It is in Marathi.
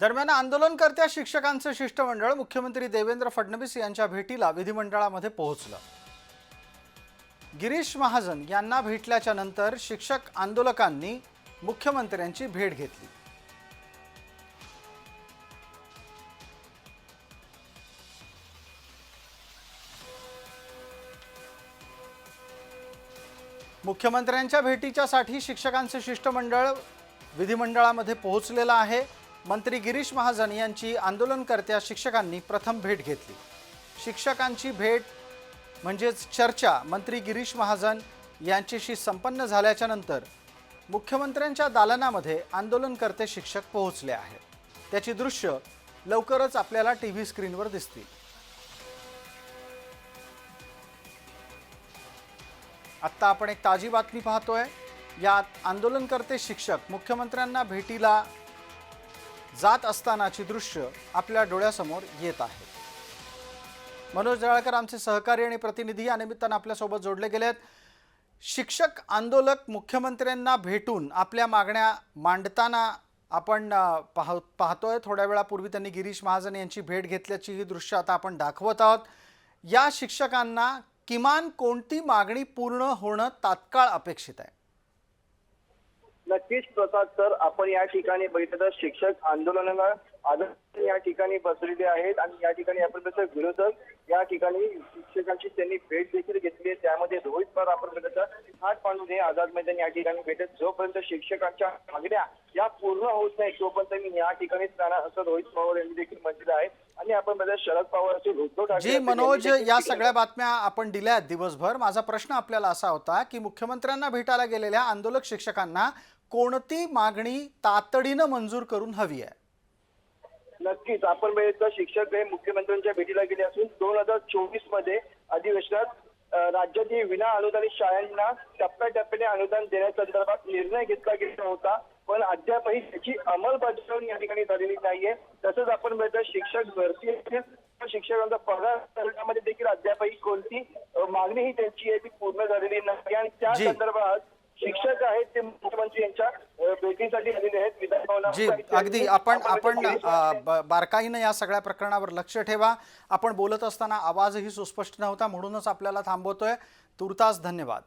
दरम्यान आंदोलनकर्त्या शिक्षकांचं शिष्टमंडळ मुख्यमंत्री देवेंद्र फडणवीस यांच्या भेटीला विधिमंडळामध्ये पोहोचलं. गिरीश महाजन यांना भेटल्याच्या नंतर शिक्षक आंदोलकांनी मुख्यमंत्र्यांची भेट घेतली. मुख्यमंत्र्यांच्या भेटीच्यासाठी शिक्षकांचे शिष्टमंडळ विधिमंडळामध्ये पोहोचलेलं आहे. मंत्री गिरीश महाजन यांची आंदोलनकर्त्या शिक्षकांनी प्रथम भेट घेतली. शिक्षकांची भेट म्हणजेच चर्चा मंत्री गिरीश महाजन यांच्याशी संपन्न झाल्याच्यानंतर मुख्यमंत्र्यांच्या दालनामध्ये आंदोलनकर्ते शिक्षक पोहोचले आहेत. त्याची दृश्य लवकरच आपल्याला टी व्ही स्क्रीनवर दिसतील. आत्ता आपण एक ताजी बातमी पाहतोय. यात आंदोलनकर्ते शिक्षक मुख्यमंत्र्यांना भेटीला जात असतानाची दृश्य आपल्या डोळ्यासमोर येत आहेत मनोज जळाळकर आमचे सहकारी आणि प्रतिनिधी या निमित्तानं आपल्यासोबत जोडले गेले आहेत शिक्षक आंदोलक मुख्यमंत्र्यांना भेटून आपल्या मागण्या मांडताना आपण पाह पाहतोय. थोड्या वेळापूर्वी त्यांनी गिरीश महाजन यांची भेट घेतल्याची ही दृश्य आता आपण दाखवत आहोत. या शिक्षकांना किमान कोणती मागणी पूर्ण होणं तात्काळ अपेक्षित आहे? नक्कीच प्रसाद सर आपण या ठिकाणी बघितलं तर शिक्षक आंदोलनाला आदर या ठिकाणी बसलेले आहेत आणि या ठिकाणी आपण तर विरोधक या ठिकाणी शिक्षकांची त्यांनी भेट देखील घेतली आहे. त्यामध्ये रोहित पवार आपण बघितलं हात पांडून हे आझाद मैदान या ठिकाणी भेटत जोपर्यंत शिक्षकांच्या मागण्या या पूर्ण होत नाही तोपर्यंत मी या ठिकाणीच राहणार असं रोहित पवार यांनी देखील म्हटलेलं आहे. आणि आपण बघितलं शरद पवार असेल उद्धव ठाकरे मनोज या सगळ्या बातम्या आपण दिल्या दिवसभर. माझा प्रश्न आपल्याला असा होता की मुख्यमंत्र्यांना भेटायला गेलेल्या आंदोलक शिक्षकांना कोणती मागणी तातडीनं मंजूर करून हवी आहे? नक्कीच. आपण बघितलं शिक्षक हे मुख्यमंत्र्यांच्या भेटीला गेले असून दोन हजार चोवीसमध्ये अधिवेशनात राज्यातील विना अनुदानित शाळांना टप्प्याटप्प्याने अनुदान देण्यासंदर्भात निर्णय घेतला गेला होता. पण अद्यापही त्याची अंमलबजावणी या ठिकाणी झालेली नाहीये. तसंच आपण बघितलं शिक्षक भरती असेल तर शिक्षकांचा पगार करण्यामध्ये देखील अद्यापही कोणती मागणी ही त्यांची आहे ती पूर्ण झालेली नाही. आणि त्या. संदर्भात शिक्षक आहेत ते मुख्यमंत्री यांच्या भेटीसाठी आलेले आहेत. विधान जी अगदी आपण आपण बारकाईनं या सगळ्या प्रकरणावर लक्ष ठेवा. आपण बोलत असताना आवाजही सुस्पष्ट नव्हता म्हणूनच आपल्याला थांबवतोय. तुर्तास धन्यवाद.